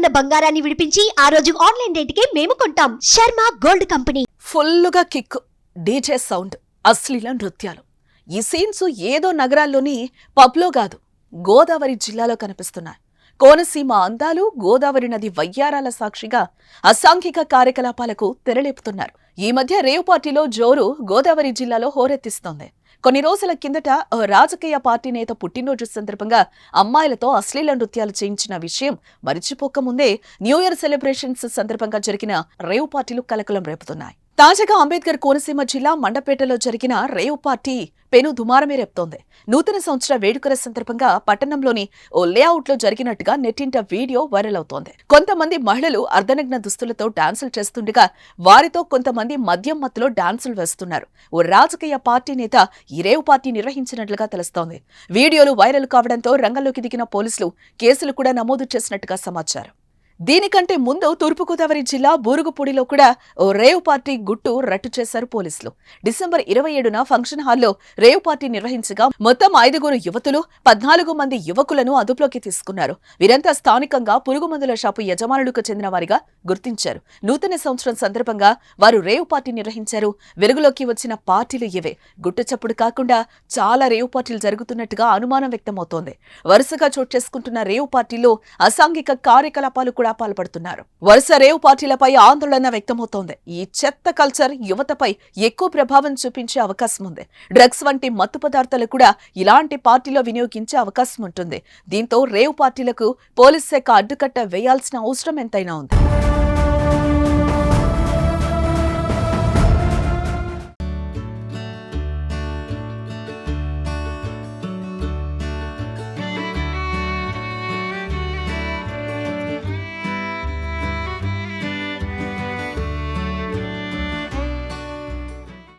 ఉన్న బంగారాన్ని విడిపించి ఆ రోజు ఆన్లైన్ రేటుకే మేము కొంటాం. Sharma gold company. ఫుల్లుగా కిక్ డీజే సౌండ్ అశ్లీల నృత్యాలు. ఈ సీన్స్ ఏదో నగరాల్లోని పబ్లో కాదు గోదావరి జిల్లాలో కనిపిస్తున్నాయి. కోనసీమ అందాలు గోదావరి నది వయ్యారాల సాక్షిగా అసాంఘిక కార్యకలాపాలకు తెరలేపుతున్నారు. ఈ మధ్య రేవ్ పార్టీలో జోరు గోదావరి జిల్లాలో హోరెత్తిస్తోంది. కొన్ని రోజుల కిందట ఓ రాజకీయ పార్టీ నేత పుట్టినరోజు సందర్భంగా అమ్మాయిలతో అశ్లీల నృత్యాలు చేయించిన విషయం మరిచిపోకముందే న్యూ ఇయర్ సెలబ్రేషన్స్ సందర్భంగా జరిగిన రేవ్ పార్టీలు కలకలం రేపుతున్నాయి. తాజాగా అంబేద్కర్ కోనసీమ జిల్లా మండపేటలో జరిగిన రేవ్ పార్టీ పెను దుమారమే రేపుతోంది. నూతన సంవత్సర వేడుకల సందర్భంగా పట్టణంలోని ఓ లేఅవుట్లో జరిగినట్టుగా నెట్టింట వీడియో వైరల్ అవుతోంది. కొంతమంది మహిళలు అర్ధనగ్న దుస్తులతో డాన్సులు చేస్తుండగా వారితో కొంతమంది మద్యం మత్తులో డాన్సులు వేస్తున్నారు. ఓ రాజకీయ పార్టీ నేత ఈ రేవ్ పార్టీ నిర్వహించినట్లుగా తెలుస్తోంది. వీడియోలు వైరల్ కావడంతో రంగంలోకి దిగిన పోలీసులు కేసులు కూడా నమోదు చేసినట్టుగా సమాచారం. దీనికంటే ముందు తూర్పుగోదావరి జిల్లా బూరుగుపూడిలో కూడా ఓ రేవ్ పార్టీ గుట్టు రట్టు చేశారు పోలీసులు. డిసెంబర్ ఇరవై ఏడున ఫంక్షన్ హాల్లో రేవ్ పార్టీ నిర్వహించగా మొత్తం ఐదుగురు యువతులు పద్నాలుగు మంది యువకులను అదుపులోకి తీసుకున్నారు. వీరంతా స్థానికంగా పురుగు మందుల షాపు యజమానులకు చెందిన వారిగా గుర్తించారు. నూతన సంవత్సరం సందర్భంగా వారు రేవ్ పార్టీ నిర్వహించారు. వెలుగులోకి వచ్చిన పార్టీలు ఇవే. గుట్టు చప్పుడు కాకుండా చాలా రేవ్ పార్టీలు జరుగుతున్నట్టుగా అనుమానం వ్యక్తమవుతోంది. వరుసగా చోటు చేసుకుంటున్న రేవ్ పార్టీలో అసాంఘిక కార్యకలాపాలు కూడా పాల్పడుతున్నారు. వరుస రేవ్ పార్టీలపై ఆందోళన వ్యక్తమవుతోంది. ఈ చెత్త కల్చర్ యువతపై ఎక్కువ ప్రభావం చూపించే అవకాశం ఉంది. డ్రగ్స్ వంటి మత్తు పదార్థాలు కూడా ఇలాంటి పార్టీలో వినియోగించే అవకాశం ఉంటుంది. దీంతో రేవ్ పార్టీలకు పోలీస్ శాఖ అడ్డుకట్ట వేయాల్సిన అవసరం ఎంతైనా ఉంది.